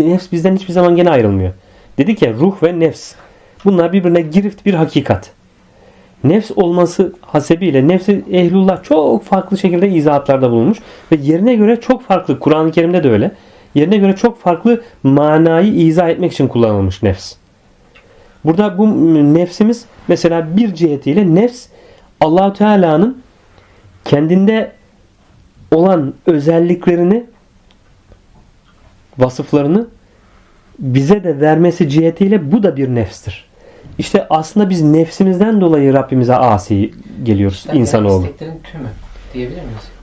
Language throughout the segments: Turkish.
Nefs bizden hiçbir zaman gene ayrılmıyor. Dedik ya ruh ve nefs. Bunlar birbirine girift bir hakikat. Nefs olması hasebiyle nefsi ehlullah çok farklı şekilde izahatlarda bulunmuş. Ve yerine göre çok farklı. Kur'an-ı Kerim'de de öyle. Yerine göre çok farklı manayı izah etmek için kullanılmış nefs. Burada bu nefsimiz mesela bir cihetiyle nefs Allahu Teala'nın kendinde olan özelliklerini vasıflarını bize de vermesi cihetiyle bu da bir nefstir. İşte aslında biz nefsimizden dolayı Rabbimize asi geliyoruz Yani insanoğlu. isteklerin tümü diyebilir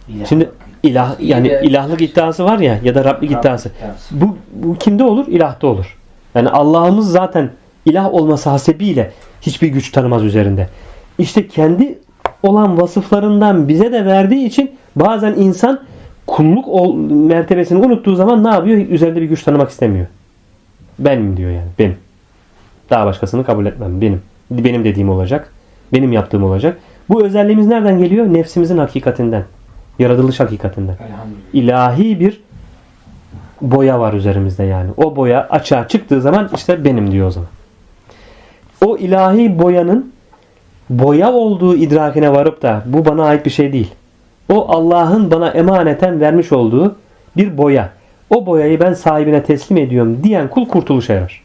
miyiz? Şimdi ilah yani ilahlık iddiası var ya ya da Rablik iddiası. iddiası. Bu, bu kimde olur? İlahta olur. Yani Allah'ımız zaten ilah olması hasebiyle hiçbir güç tanımaz üzerinde. İşte kendi olan vasıflarından bize de verdiği için bazen insan kulluk ol, mertebesini unuttuğu zaman ne yapıyor? Üzerinde bir güç tanımak istemiyor. Benim diyor yani. Benim. Daha başkasını kabul etmem. Benim. Benim dediğim olacak. Benim yaptığım olacak. Bu özelliğimiz nereden geliyor? Nefsimizin hakikatinden. Yaratılış hakikatinden ilahi bir boya var üzerimizde yani. O boya açığa çıktığı zaman işte benim diyor o zaman. O ilahi boyanın boya olduğu idrakine varıp da bu bana ait bir şey değil. O Allah'ın bana emaneten vermiş olduğu bir boya. O boyayı ben sahibine teslim ediyorum diyen kul kurtuluşa erer.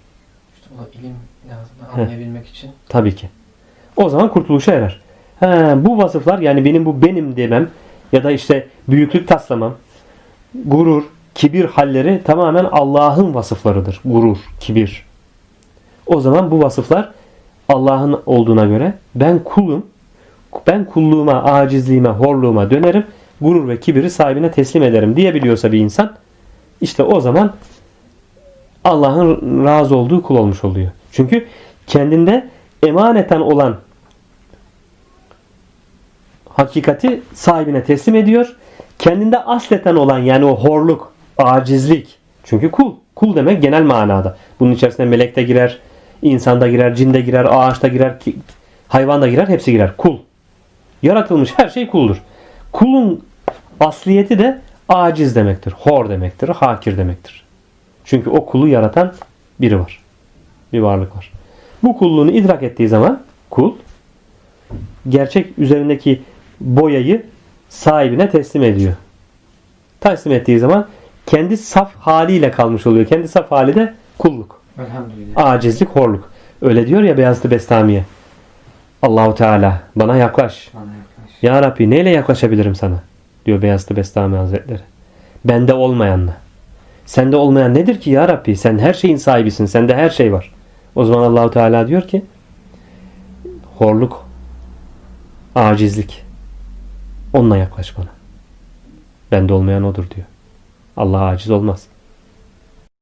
İşte o ilim lazım anlayabilmek için. Tabii ki. O zaman kurtuluşa erer. He, bu vasıflar yani benim bu benim demem ya da işte büyüklük taslamam, gurur, kibir halleri tamamen Allah'ın vasıflarıdır. Gurur, kibir. O zaman bu vasıflar Allah'ın olduğuna göre ben kulum. Ben kulluğuma, acizliğime, horluğuma dönerim. Gurur ve kibiri sahibine teslim ederim diyebiliyorsa bir insan işte o zaman Allah'ın razı olduğu kul olmuş oluyor. Çünkü kendinde emaneten olan hakikati sahibine teslim ediyor. Kendinde asleten olan yani o horluk, acizlik. Çünkü kul. Kul demek genel manada. Bunun içerisine melek de girer, insan da girer, cin de girer, ağaç da girer, hayvan da girer, hepsi girer. Kul. Yaratılmış her şey kuldur. Kulun asliyeti de aciz demektir, hor demektir, hakir demektir. Çünkü o kulu yaratan biri var. Bir varlık var. Bu kulluğunu idrak ettiği zaman kul gerçek üzerindeki boyayı sahibine teslim ediyor. Teslim ettiği zaman kendi saf haliyle kalmış oluyor. Kendi saf hali de kulluk. Elhamdülillah. Acizlik, horluk. Öyle diyor ya Beyazıt Bestami'ye. Allahu Teala bana yaklaş. Bana yaklaş. Ya Rabbi neyle yaklaşabilirim sana? Diyor Beyazıt Bestami Hazretleri. Bende olmayanla. Sende olmayan nedir ki ya Rabbi? Sen her şeyin sahibisin. Sende her şey var. O zaman Allahu Teala diyor ki horluk, acizlik. Onunla yaklaş bana. Bende olmayan odur diyor. Allah aciz olmaz.